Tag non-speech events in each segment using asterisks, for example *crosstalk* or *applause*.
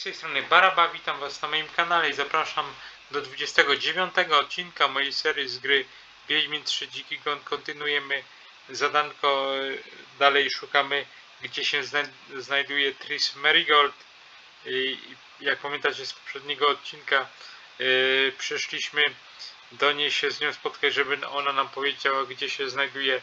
z tej strony Baraba, witam was na moim kanale i zapraszam do 29 odcinka mojej serii z gry Wiedźmin 3 Dziki Gon. Kontynuujemy zadanko, e, dalej szukamy gdzie się zna znajduje Tris Marigold. I jak pamiętacie z poprzedniego odcinka e, przyszliśmy do niej się z nią spotkać, żeby ona nam powiedziała gdzie się znajduje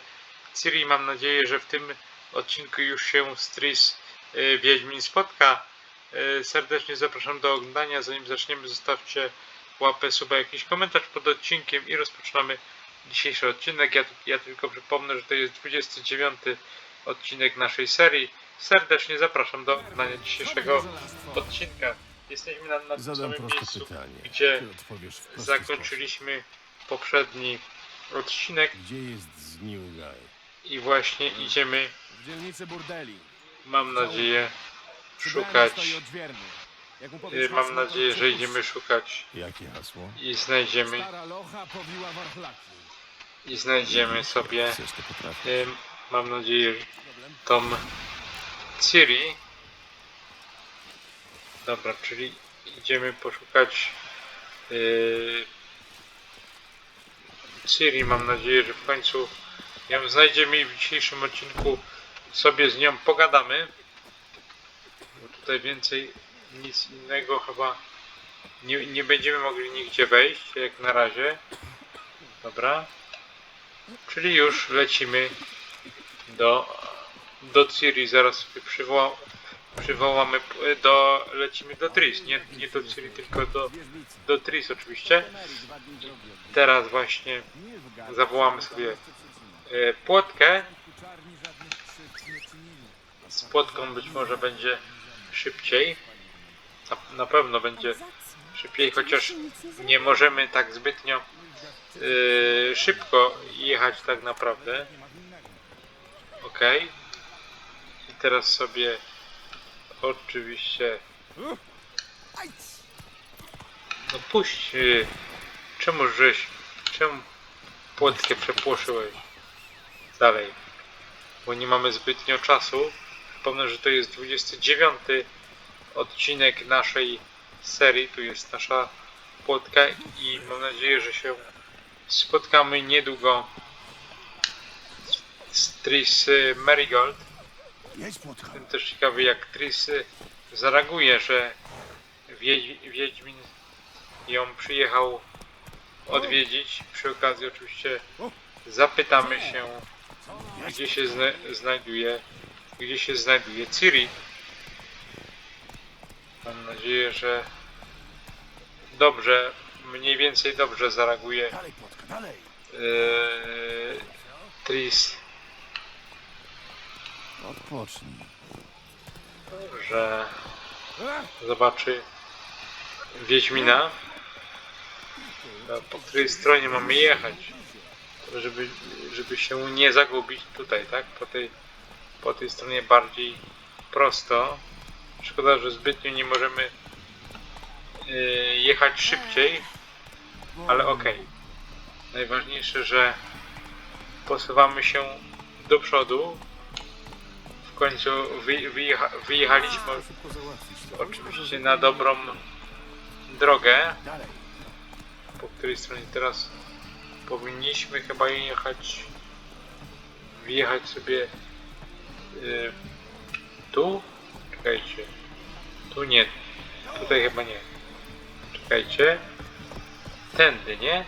Ciri. Mam nadzieję, że w tym odcinku już się z Tris e, Wiedźmin spotka. E, Serdecznie zapraszam do oglądania. Zanim zaczniemy, zostawcie łapę, suba, jakiś komentarz pod odcinkiem i rozpoczynamy dzisiejszy odcinek. Ja, ja tylko przypomnę, że to jest 29 odcinek naszej serii. Serdecznie zapraszam do oglądania dzisiejszego odcinka. Jesteśmy na, na tym Zadam samym miejscu, pytanie. gdzie zakończyliśmy poprzedni odcinek. Gdzie jest Zniłgaj? i właśnie idziemy, W dzielnicy burdeli. mam nadzieję, szukać. y, Mam nadzieję, że idziemy szukać Jakie hasło? i znajdziemy i znajdziemy sobie Chcesz to potrafić. Ym, mam nadzieję, tą Ciri. Dobra, czyli idziemy poszukać yy, Ciri. Mam nadzieję, że w końcu ją znajdziemy i w dzisiejszym odcinku sobie z nią pogadamy. Tutaj więcej nic innego chyba nie, nie będziemy mogli nigdzie wejść, jak na razie. Dobra. Czyli już lecimy do, do Ciri, zaraz sobie przywoła, przywołamy, p- do, lecimy do Tris, nie, nie do Ciri, tylko do, do Tris oczywiście. Teraz właśnie zawołamy sobie e, płotkę, z płotką być może będzie szybciej, na, na pewno będzie szybciej, chociaż nie możemy tak zbytnio e, szybko jechać tak naprawdę. Ok. I teraz sobie oczywiście. No puść. y, Czemu żeś. Czemu płotkę przepłoszyłeś? Dalej. Bo nie mamy zbytnio czasu. Przypomnę, że to jest 29 odcinek naszej serii. Tu jest nasza płotka i mam nadzieję, że się spotkamy niedługo z Tris Marigold. Jestem też ciekawy jak Tris zareaguje, że Wiedź, Wiedźmin ją przyjechał odwiedzić. Przy okazji oczywiście zapytamy się gdzie się zna znajduje gdzie się znajduje Ciri. Mam nadzieję, że dobrze, mniej więcej dobrze zareaguje yy, Tris, Odpocznij. że zobaczy Wiedźmina, po której stronie mamy jechać, żeby, żeby się nie zagubić tutaj, tak? Po tej, po tej stronie bardziej prosto. Szkoda, że zbytnio nie możemy yy, jechać szybciej, ale okej. Najważniejsze, że posuwamy się do przodu. W końcu wy, wyjecha, wyjechaliśmy oczywiście na dobrą drogę, po której stronie teraz powinniśmy chyba jechać, wjechać sobie y, tu, czekajcie, tu nie, tutaj chyba nie, czekajcie, tędy, nie?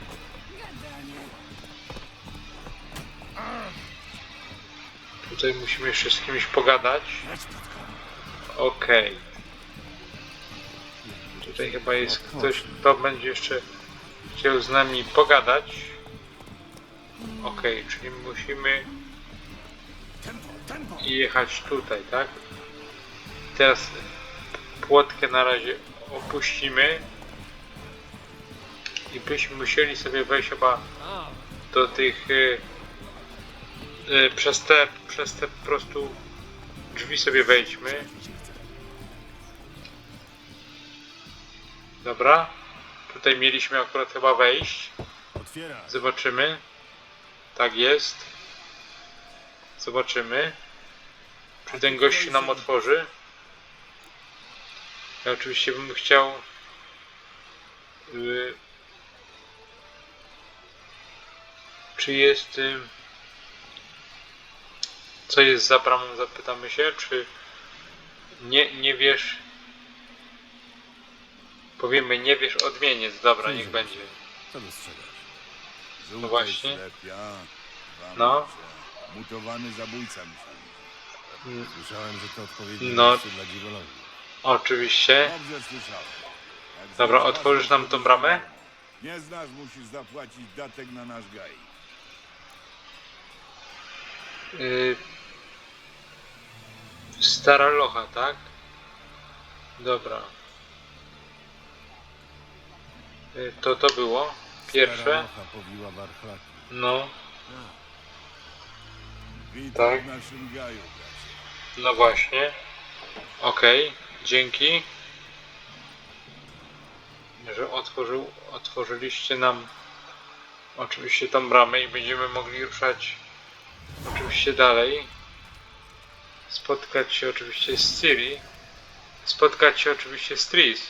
Tutaj musimy jeszcze z kimś pogadać. Okej. Tutaj chyba jest ktoś, kto będzie jeszcze chciał z nami pogadać. Okej, czyli musimy jechać tutaj, tak? Teraz płotkę na razie opuścimy. I byśmy musieli sobie wejść chyba do tych y, y, przez te przez te po prostu drzwi sobie wejdźmy. Dobra. Tutaj mieliśmy akurat chyba wejść. Zobaczymy. Tak jest. Zobaczymy. Czy ten gościu nam otworzy? Ja oczywiście bym chciał y, czy jest y, co jest za bramą zapytamy się czy nie, nie wiesz powiemy nie wiesz odmieniec dobra niech będzie Co dostrzegasz? No właśnie. Ślepia, No. Mutowany zabójca myślę. Mm, Słyszałem, że to odpowiednie No. miejsce dla dziwologii. Oczywiście Dobrze słyszałem. Jak Dobra, otworzysz nam tą bramę? Nie znasz, musisz zapłacić datek na nasz gaj. y, stara locha tak dobra y, to to było Stara pierwsze locha powiła warchlaki. no Witaj Tak. w naszym gaju, bracie. No właśnie. Okej, dzięki. Że otworzył, otworzyliście nam oczywiście tą bramę i będziemy mogli ruszać oczywiście dalej. Spotkać się oczywiście z Ciri. Spotkać się oczywiście z Tris.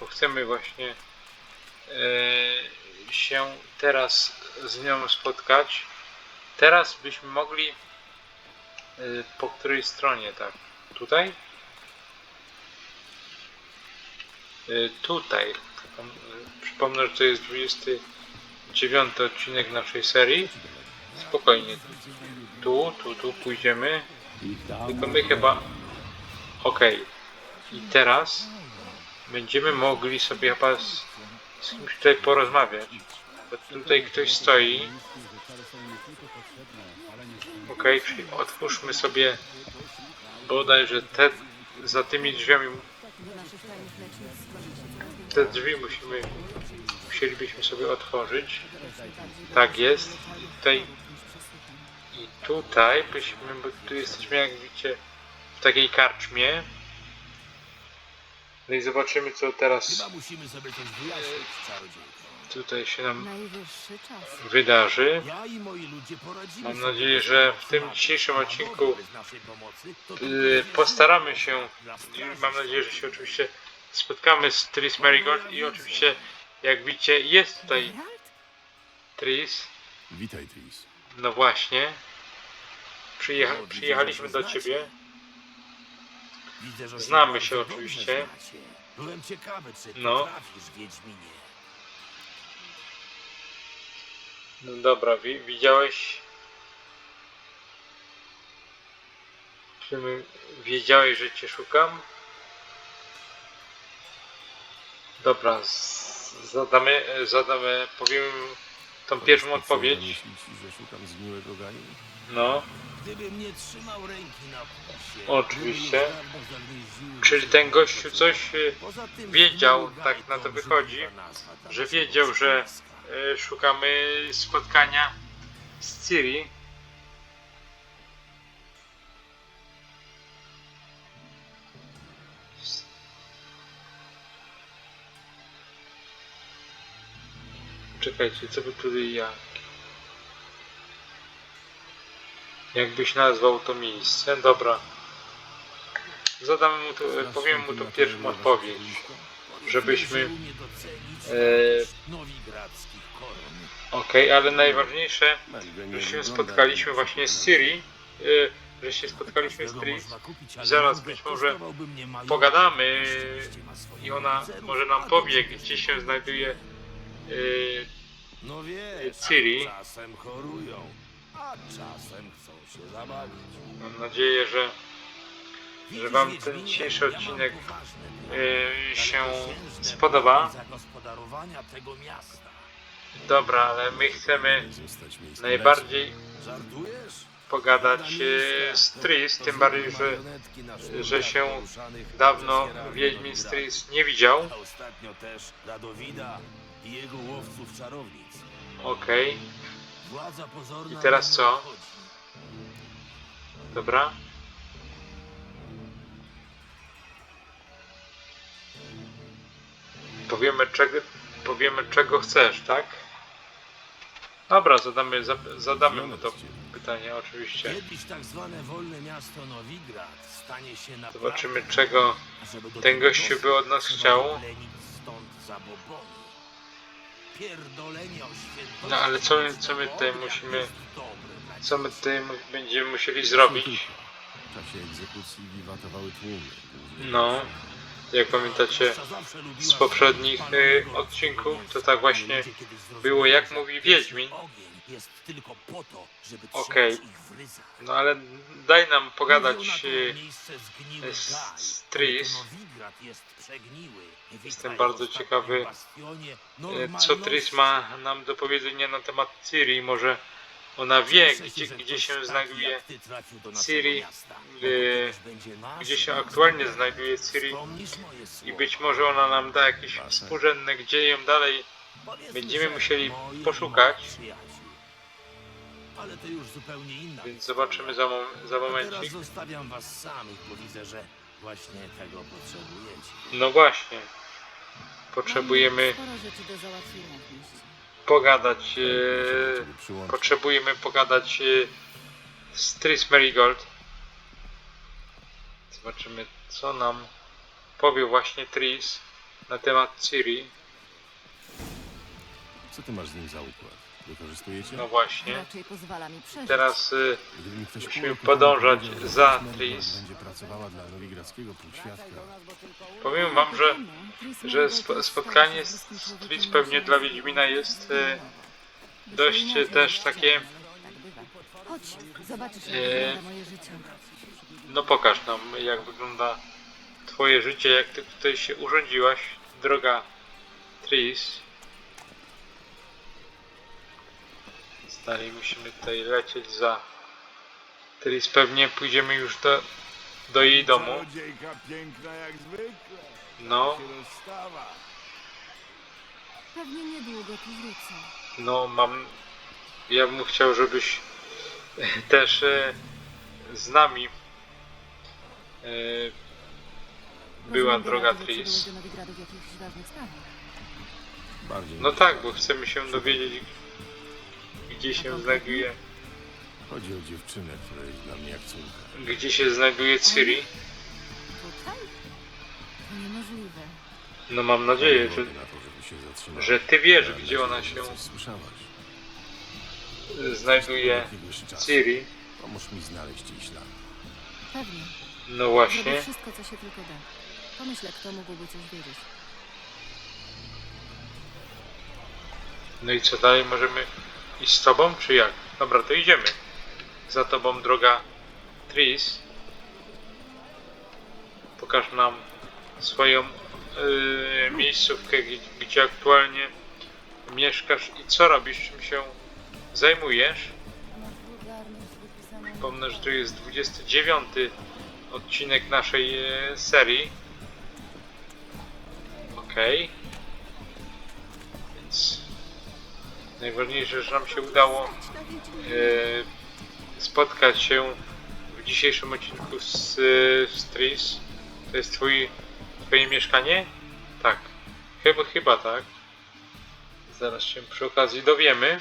Bo chcemy właśnie e, się teraz z nią spotkać. Teraz byśmy mogli Y, Po której stronie, tak? Tutaj? Y, Tutaj. Przypom- y, Przypomnę, że to jest 29 odcinek naszej serii. Spokojnie. Tu, tu, tu pójdziemy. Tylko my chyba... Okej. I teraz będziemy mogli sobie chyba z, z kimś tutaj porozmawiać. Bo tutaj ktoś stoi. Okej, czyli otwórzmy sobie bodajże te za tymi drzwiami te drzwi musimy musielibyśmy sobie otworzyć. Tak jest. I tutaj i tutaj byśmy, bo tu jesteśmy jak widzicie w takiej karczmie. No i zobaczymy co teraz musimy sobie coś wyjaśnić, czarodziejko. tutaj się nam Najwyższy czas. wydarzy. Ja i moi ludzie poradzimy Mam sobie nadzieję, że w tym dzisiejszym odcinku, mogą bez naszej pomocy, to tylko Yy, wiesz, postaramy się mam nadzieję, że się oczywiście spotkamy z Tris Marigold i oczywiście jak widzicie jest tutaj? Tris, Witaj, Tris. no właśnie. Przyjecha O, widzę, przyjechaliśmy do ciebie. Widzę, że Znamy się dobrze oczywiście. znacie. Byłem ciekawy, czy No. potrafisz, Wiedźminie. No dobra, wi widziałeś... Czy my wiedziałeś, że cię szukam? Dobra, zadamy, zadamy, powiem tą pierwszą odpowiedź. Że szukam zgniłego gaju? No, Gdybym nie trzymał ręki na pulsie, Oczywiście. już dawno czyli ten gościu coś y, Poza tym wiedział, zgniły tak na to wychodzi, nazwa że wiedział, że y, szukamy spotkania z Ciri. Czekajcie, co by tutaj ja... Jakbyś nazwał to miejsce? Dobra. Zadam mu to, powiem mu Mateusz pierwszą odpowiedź. żebyśmy, E. Okej, ale najważniejsze, Magda że się spotkaliśmy właśnie z. Ciri, y, że się spotkaliśmy z Tris, zaraz być może pogadamy i ona może nam powie, gdzie się znajduje y, No wiesz, Ciri. czasem chorują, a czasem chcą się zabawić. Mam nadzieję, że Widzisz, wam ten dzisiejszy odcinek, poważne plany. y, się spodoba. zagospodarowania tego miasta. Dobra, ale my chcemy najbardziej. Żartujesz? pogadać y, z Tris, tym bardziej, że że się dawno Wiedźmin z Tris nie widział. A ostatnio też Radowida i jego łowców czarownic. Okej, Władza pozorna I teraz na co? dobra. Powiemy czego, powiemy czego chcesz, tak? Dobra, zadamy, za- zadamy mu to pytanie, oczywiście. Kiedyś tak zwane wolne miasto Nowigrad stanie się naprawdę... Zobaczymy, czego ten gościu by od nas chciał. stąd zabobony. Pierdolenie o świętości No, ale co my- co my tutaj musimy- Co my tutaj mu- będziemy musieli zrobić? W czasie egzekucji wiwatowały tłumy. No, jak pamiętacie z poprzednich y, odcinków, to tak właśnie było, jak mówi Wiedźmin. Okej. No ale daj nam pogadać y, z- z Tris. Jestem bardzo ciekawy, y, co Tris ma nam do powiedzenia na temat Ciri. Może ona wie, gdzie, gdzie się znajduje Ciri, y, gdzie się aktualnie znajduje Ciri. I być może ona nam da jakieś współrzędne, gdzie ją dalej będziemy musieli poszukać. Ale to już zupełnie inna Więc zobaczymy za, mom- za teraz momencik. zostawiam was samych, bo widzę, że właśnie tego potrzebujecie. No właśnie. Potrzebujemy Sporo rzeczy do załatwienia w mieście. pogadać. E, Ciebie przyłączyć. potrzebujemy pogadać e, z Tris Marigold. Zobaczymy, co nam powie właśnie Tris na temat Ciri. Co ty masz z nim za układ? Wykorzystujecie? No właśnie. Raczej pozwala mi przeżyć. Teraz Gdyby mi ktoś musimy podążać powiedział, że za Tris Tris. będzie pracowała dla nowigradzkiego półświadka. powiem wam, że, że spo, spotkanie z z Tris pewnie dla Wiedźmina jest e, dość e, też takie. Tak bywa. Chodź, zobaczysz, jak wygląda moje życie. No pokaż nam, jak wygląda twoje życie, jak ty tutaj się urządziłaś, droga Tris. Dalej musimy tutaj lecieć za Tris. Pewnie pójdziemy już do, do jej domu. Czarodziejka piękna jak zwykle. No. Pewnie niedługo tu wrócę. no mam... Ja bym chciał, żebyś *laughs* też e, z nami e, była droga Tris. Bardziej No tak, bo chcemy się dowiedzieć, gdzie się znajduje, chodzi o dziewczynę, która jest dla mnie jak córka. gdzie się znajduje Ciri. Tutaj? To niemożliwe. No mam nadzieję, że, na to, żeby się zatrzymała. że ty wiesz, Mam gdzie ona się coś Słyszałaś. znajduje. Jakiegoś czasu. Ciri. Pomóż mi znaleźć jej ślad. Pewnie. No Zrobię właśnie. wszystko, co się tylko da. Pomyślę, kto mógłby coś wiedzieć. No i co dalej? Możemy iść z tobą, czy jak? Dobra, to idziemy. Za tobą, droga Tris. Pokaż nam swoją yy, miejscówkę, gdzie, aktualnie mieszkasz i co robisz, czym się zajmujesz. Przypomnę, że to jest 29 odcinek naszej e, serii. Okej. Więc najważniejsze, że nam się udało e, spotkać się w dzisiejszym odcinku z, e, z Tris. To jest twój, twoje mieszkanie? Tak. Chyba, chyba tak. Zaraz się przy okazji dowiemy.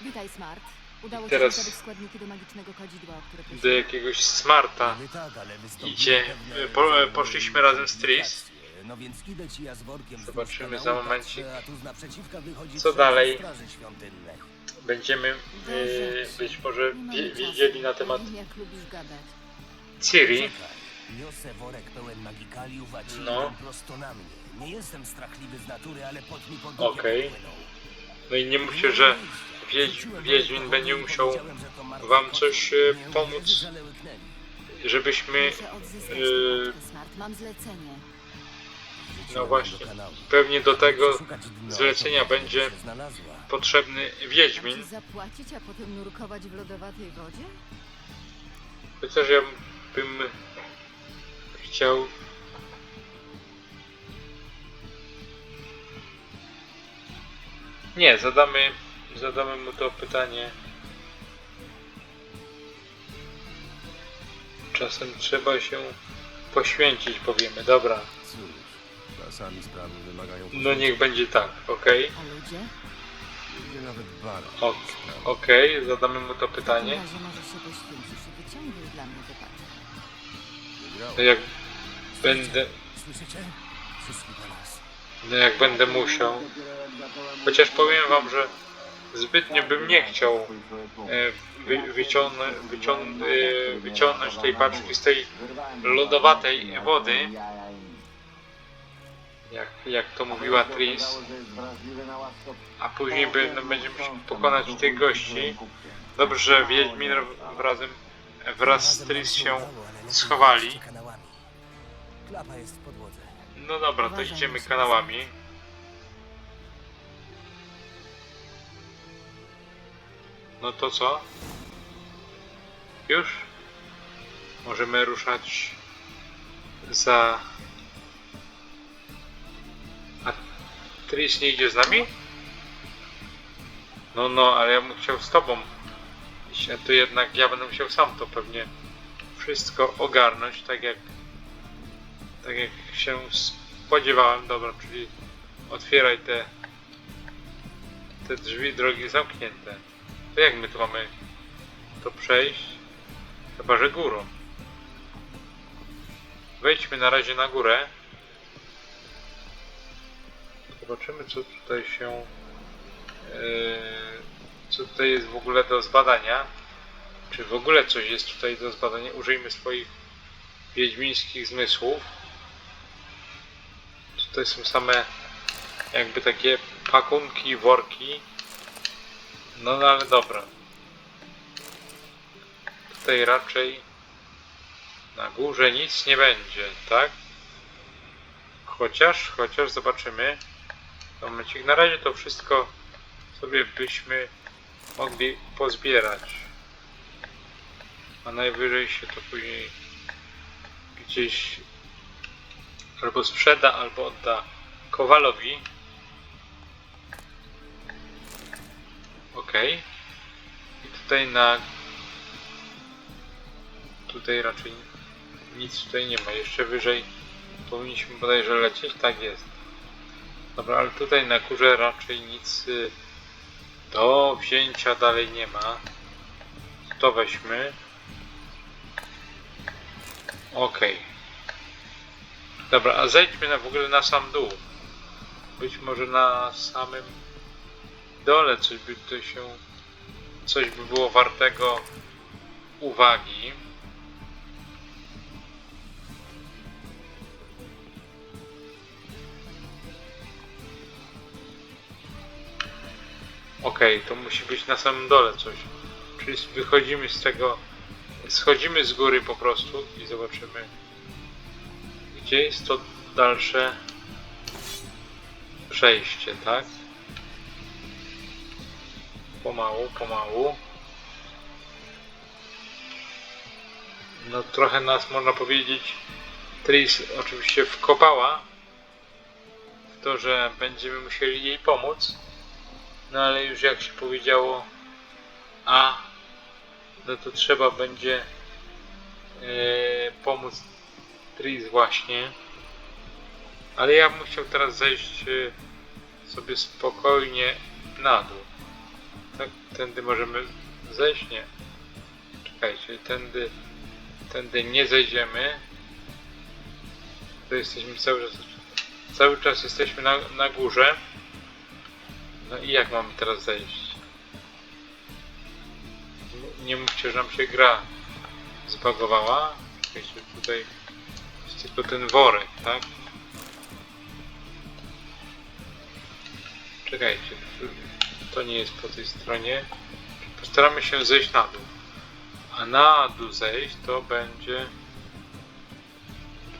Witaj, Smart. Udało teraz się zdobyć składniki do magicznego kadzidła, o które Do jakiegoś smarta. Tak, wystąpiły Idzie, pewne po- poszliśmy razem z Tris. No więc idę ci ja z workiem Zobaczymy za momencik. patrzę, a tu z naprzeciwka wychodzi Co dalej? straży. Będziemy e, być może wie, wiedzieli na temat Wiem, jak lubisz gadać. Ciri. Czekaj, niosę worek pełen magikaliów, a ci No. idą prosto na mnie. Nie jestem strachliwy z natury, ale pot mi po dupie Okej. popłynął. No i nie mówcie, że. Wiedź, Wiedźmin będzie musiał wam coś, e, pomóc. żebyśmy Muszę odzyskać. Smart. Mam zlecenie. No właśnie. Pewnie do tego zlecenia będzie potrzebny Wiedźmin. ci zapłacić, a potem nurkować w lodowatej wodzie? Chociaż ja bym chciał. Nie, zadamy, zadamy mu to pytanie. Czasem trzeba się poświęcić, powiemy. Dobra, czasami sprawy wymagają... no niech będzie tak, ok? A ludzie? Idzie nawet bara. Ok, Okej, zadamy mu to W pytanie. takim razie może się poświęcisz i wyciągniesz dla mnie wypaczek. Wygrał. No jak będę, Słyszycie? Przyszli po nas. no jak będę musiał. Chociaż powiem wam, że zbytnio bym nie chciał e, wy, wyciągnąć, wyciąg, e, wyciągnąć tej paczki z tej lodowatej wody, jak, jak to mówiła Tris, a później no, będziemy musieli pokonać tych gości. Dobrze, że Wiedźmin razem, wraz z Tris się schowali. No dobra, to idziemy kanałami. No to co? Już? Możemy ruszać za... Tris nie idzie z nami? No, no, ale ja bym chciał z tobą iść, a to jednak ja będę musiał sam to pewnie wszystko ogarnąć, tak jak tak jak się spodziewałem, dobra, czyli otwieraj te te drzwi drogi zamknięte. To jak my tu mamy to przejść? Chyba, że górą. Wejdźmy na razie na górę. Zobaczymy co tutaj się yy, co tutaj jest w ogóle do zbadania. Czy w ogóle coś jest tutaj do zbadania? Użyjmy swoich wiedźmińskich zmysłów. Tutaj są same jakby takie pakunki, worki. No, no ale dobra. Tutaj raczej na górze nic nie będzie, tak? Chociaż, chociaż zobaczymy. Na razie to wszystko sobie byśmy mogli pozbierać. A najwyżej się to później gdzieś albo sprzeda, albo odda Kowalowi. Ok. I tutaj na... Tutaj raczej nic tutaj nie ma. Jeszcze wyżej powinniśmy bodajże lecieć. Tak jest. Dobra, ale tutaj na górze raczej nic y, do wzięcia dalej nie ma. To weźmy. Okej. Dobra, a zejdźmy na w ogóle na sam dół. Być może na samym dole coś by to się coś by było wartego uwagi. Okej, to musi być na samym dole coś. Czyli wychodzimy z tego, schodzimy z góry po prostu i zobaczymy gdzie jest to dalsze przejście, tak? Pomału, pomału. No trochę nas można powiedzieć Tris oczywiście wkopała w to, że będziemy musieli jej pomóc. No ale już jak się powiedziało A no to trzeba będzie e, pomóc Tris właśnie. Ale ja bym chciał teraz zejść e, sobie spokojnie na dół. Tak, tędy możemy zejść? Nie. Czekajcie, tędy, tędy nie zejdziemy. To jesteśmy cały czas, cały czas jesteśmy na, na górze. No i jak mamy teraz zejść? Nie mówcie, że nam się gra zbagowała. Czekajcie, tutaj jest tylko ten worek, tak? Czekajcie, to nie jest po tej stronie. Postaramy się zejść na dół. A na dół zejść to będzie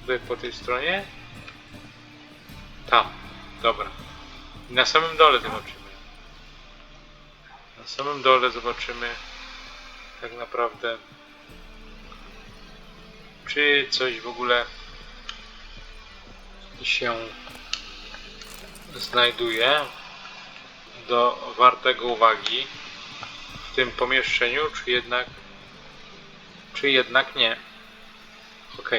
tutaj po tej stronie. Tam, dobra. I na samym dole zobaczymy. Na samym dole zobaczymy tak naprawdę czy coś w ogóle się znajduje do wartego uwagi w tym pomieszczeniu, czy jednak czy jednak nie. Ok.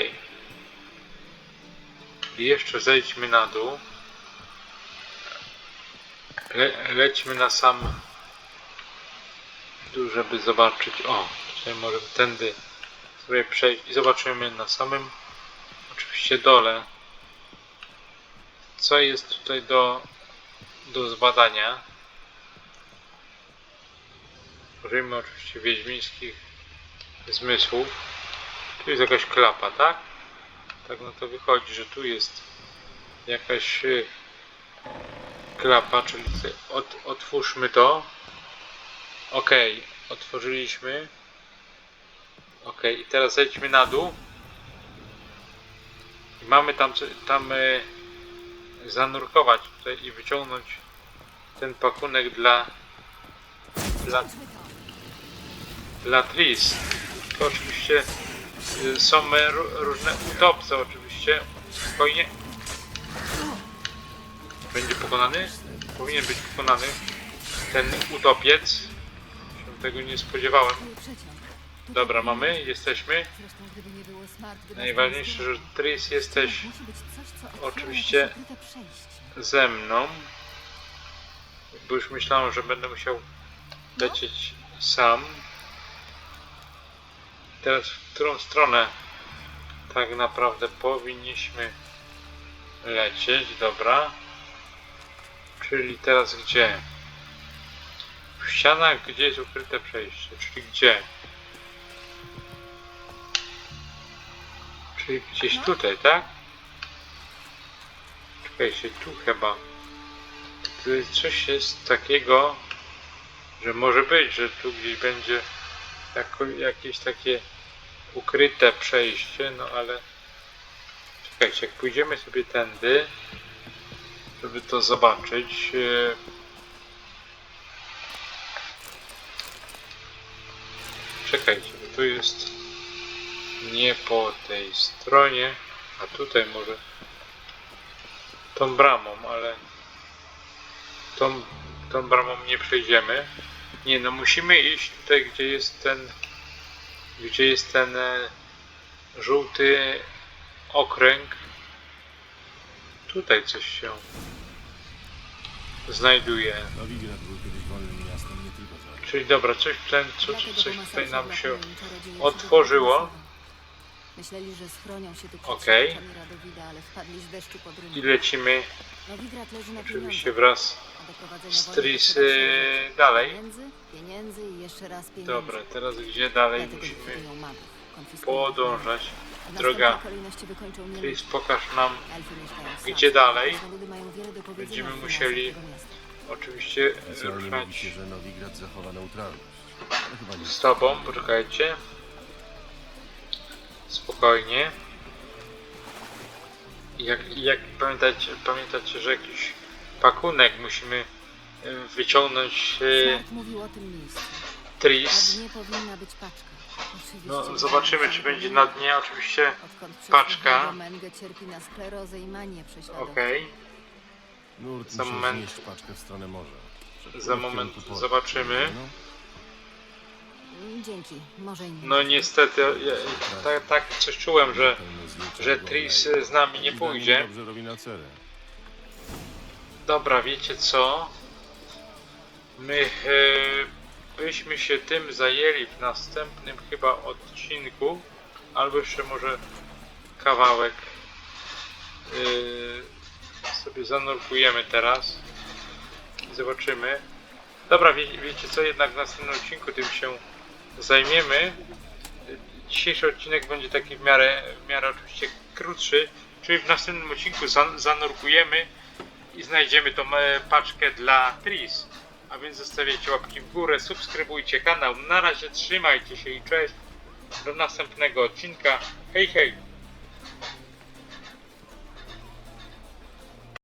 I jeszcze zejdźmy na dół. Le, lećmy na sam dół, żeby zobaczyć. O, tutaj może tędy sobie przejść i zobaczymy na samym oczywiście dole co jest tutaj do, do zbadania. Użyjmy oczywiście wiedźmińskich zmysłów. Tu jest jakaś klapa, tak? Tak no to wychodzi, że tu jest jakaś y, klapa, czyli otwórzmy to. Ok, otworzyliśmy. Ok, i teraz zejdźmy na dół. I mamy tam, tam y, zanurkować tutaj i wyciągnąć ten pakunek dla dla, dla Tris. To oczywiście y, są ró- różne utopce oczywiście. Spokojnie. Będzie pokonany? Powinien być pokonany ten utopiec. Tego nie spodziewałem. Dobra, mamy, jesteśmy. Najważniejsze, nie że Tris jesteś oczywiście- ze mną. Bo już myślałem, że będę musiał lecieć sam. Teraz w którą stronę tak naprawdę powinniśmy lecieć, dobra. Czyli teraz gdzie? W ścianach, gdzie jest ukryte przejście, czyli gdzie? Czyli gdzieś tutaj, tak? Czekajcie, tu chyba. Tu jest coś jest takiego, że może być, że tu gdzieś będzie jako, jakieś takie ukryte przejście, no ale czekajcie, jak pójdziemy sobie tędy, żeby to zobaczyć. Czekajcie, bo tu jest nie po tej stronie, a tutaj może tą bramą, ale tą, tą bramą nie przejdziemy. Nie, no musimy iść tutaj, gdzie jest ten, gdzie jest ten e, żółty okręg. Tutaj coś się znajduje. Czyli dobra, coś, ten, Dlatego coś tutaj nam się otworzyło. Myśleli, że schronią się tu przed Okej. okay. Radowida, ale wpadli z deszczu pod rynek. i lecimy Nowigrad leży na oczywiście pieniądzach, wraz a z wojny Tris potrzeba e, się dalej. Pieniędzy, pieniędzy i jeszcze raz pieniędzy. Dobra, teraz gdzie dalej Dlatego musimy likwidują magów, konfiskują podążać. W Droga następnej kolejności wykończą mieli- Tris, pokaż nam Elfy mieszkają w Gdzie dalej? krasnoludy mają wiele do powiedzenia Będziemy o finansach musieli tego miasta. Oczywiście Oficjalnie mówi ruszać się, że Nowigrad zachowa neutralność. Ale chyba nie z tobą, poczekajcie. Spokojnie. Jak, jak pamiętacie, pamiętacie, że jakiś pakunek musimy e, wyciągnąć e, mówił o tym miejscu. Na Tris. dnie powinna być paczka. Oczywiście No zobaczymy czy będzie na dnie oczywiście. Odkąd paczka. Mengę cierpi na sklerozę i manię prześladowcą. Okej. Nurt Za moment. znieść paczkę w stronę morza. Za moment portu. zobaczymy. No, Dzięki, może. No niestety, ja, tak, tak coś czułem, że, że Tris z nami nie pójdzie. Dobrze robi na cerę. Dobra, wiecie co? My e, byśmy się tym zajęli w następnym chyba odcinku, albo jeszcze może kawałek e, sobie zanurkujemy teraz i zobaczymy. Dobra, wie, wiecie co? Jednak w następnym odcinku tym się zajmiemy. Dzisiejszy odcinek będzie taki w miarę, w miarę oczywiście krótszy, czyli w następnym odcinku zan, zanurkujemy i znajdziemy tą e, paczkę dla Tris. A więc zostawiajcie łapki w górę, subskrybujcie kanał. Na razie trzymajcie się i cześć. Do następnego odcinka. Hej hej!